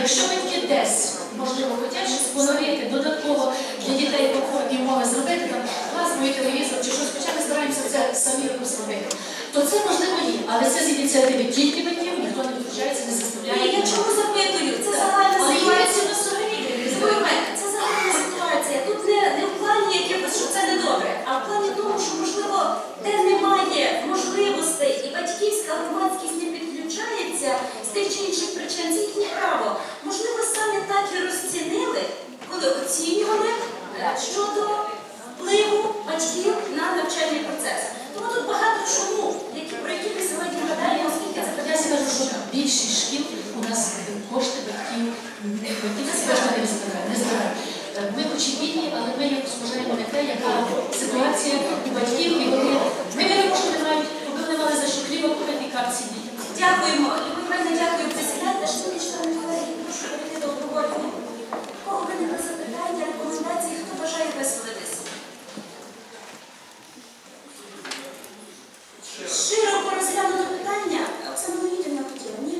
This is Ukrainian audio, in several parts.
Якщо батьки десь, можливо, хочуть щось додатково для дітей комфортні умови зробити, там класний телевізор чи щось, хоча ми стараємося це самі зробити, то це можливо є, але це з ініціативи тільки батьків, ніхто не втручається, не заставляє. Ні, я чому запитую? Це загальна Але є ситуація. ціна суверенітет. Слухайте, Це загальна ситуація. Тут не, не в плані якихось, що це не добре, а в плані того, що можливо, де немає можливостей і батьківська громадськість не підключається з тих чи інших причин, це їхнє право. Можливо, саме так і розцінили, коли оцінювали е, щодо впливу батьків на навчальний процес. Тому тут багато чому, які про які ми сьогодні гадаємо, оскільки це Я скажу, що більшість шкіл у нас кошти батьків не батьків ці кошти не збирають. Не збирають. Е, Ми хоч і бідні, але ми якось вважаємо не те, яка у батьків, і вони ми віримо, що не мають, бо вони мали за що хліба купити капці. Дякуємо. Любов Іванівна, дякую. Присідайте, шановні члени колегії, прошу перейти до обговорення. Кого виникли запитання, рекомендації, хто бажає висловитись? Широко розглянуто питання. Оксана Леонідівна хотіла, ні?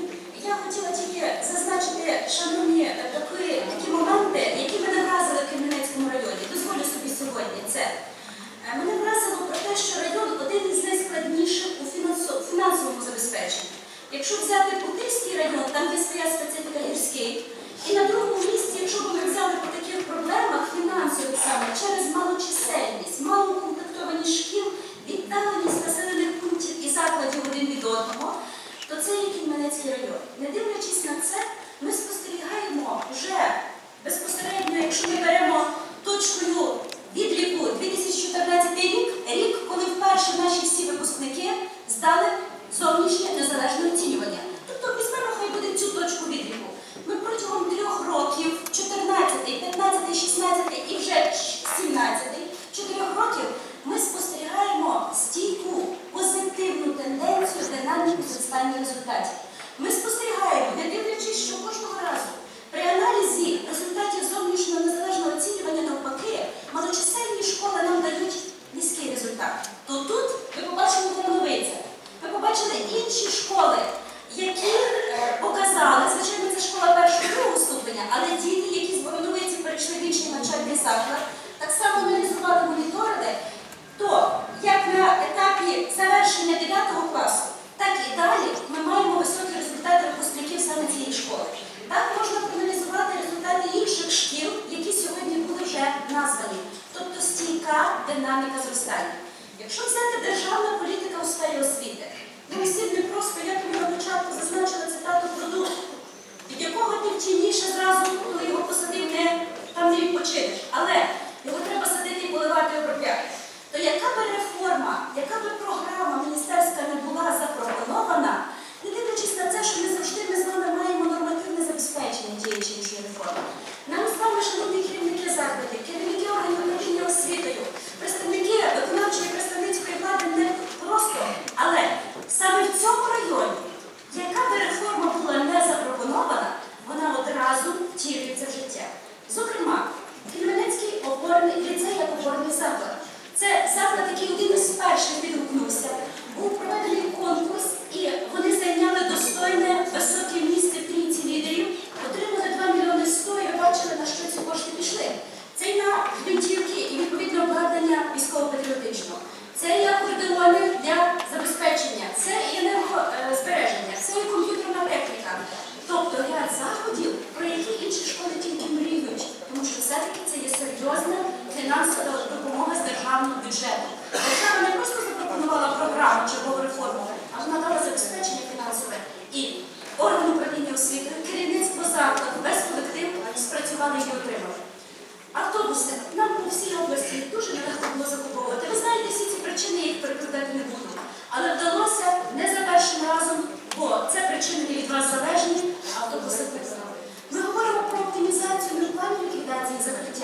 Я хотіла тільки зазначити, шановні, такі, такі моменти, які мене вразили в Кременецькому районі. Дозволю собі сьогодні це. Мене вразило про те, що район один із найскладніших у фінансовому забезпеченні. Якщо взяти Путильський район, там є своя специфіка гірський. І на другому місці, якщо б ми взяли по таких проблемах фінансових саме через малочисельність, малоукомплектовані шкіл, віддаленість населених пунктів і закладів один від одного, то це є Кільменецький район. Не дивлячись на це, ми спостерігаємо вже безпосередньо, якщо ми беремо точкою відліку 2014 рік, рік, коли вперше наші всі випускники побачили інші школи, які е, показали, звичайно, це школа першого другого ступеня, але діти, які з Воронowиці перейшли в інший навчальний заклад, так само аналізували моніторили, то як на етапі завершення 9 класу, так і далі ми маємо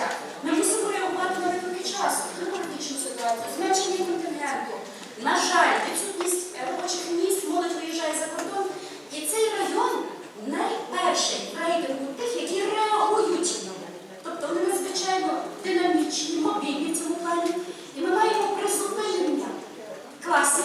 бюджету. Ми мусимо реагувати на виклики часу, на політичну ситуацію, зменшення контингенту. На жаль, відсутність робочих місць, молодь виїжджає за кордон. І цей район найперший рейтингу тих, які реагують на мене. Тобто вони надзвичайно динамічні, мобільні в цьому плані. І ми маємо призупинення класів.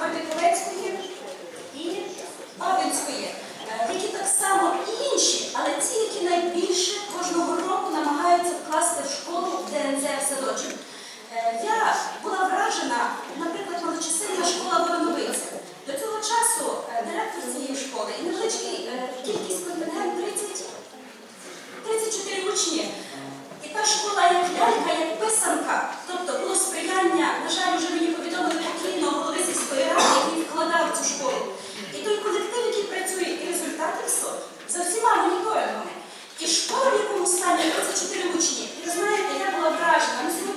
Бердиковецької і Бабинської, е, які так само інші, але ті, які найбільше кожного року намагаються вкласти в школу в ДНЗ в садочок. Е, я була вражена, наприклад, малочисельна школа Вороновиця. До цього часу е, директор цієї школи і лише. стані 34 учні. Ви знаєте, я була вражена.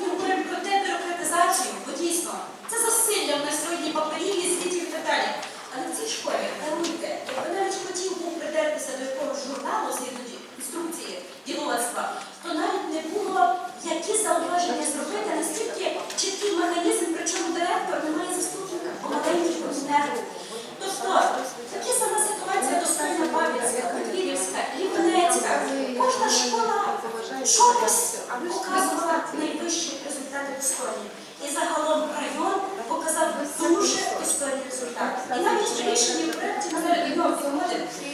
рішення проєктів на серед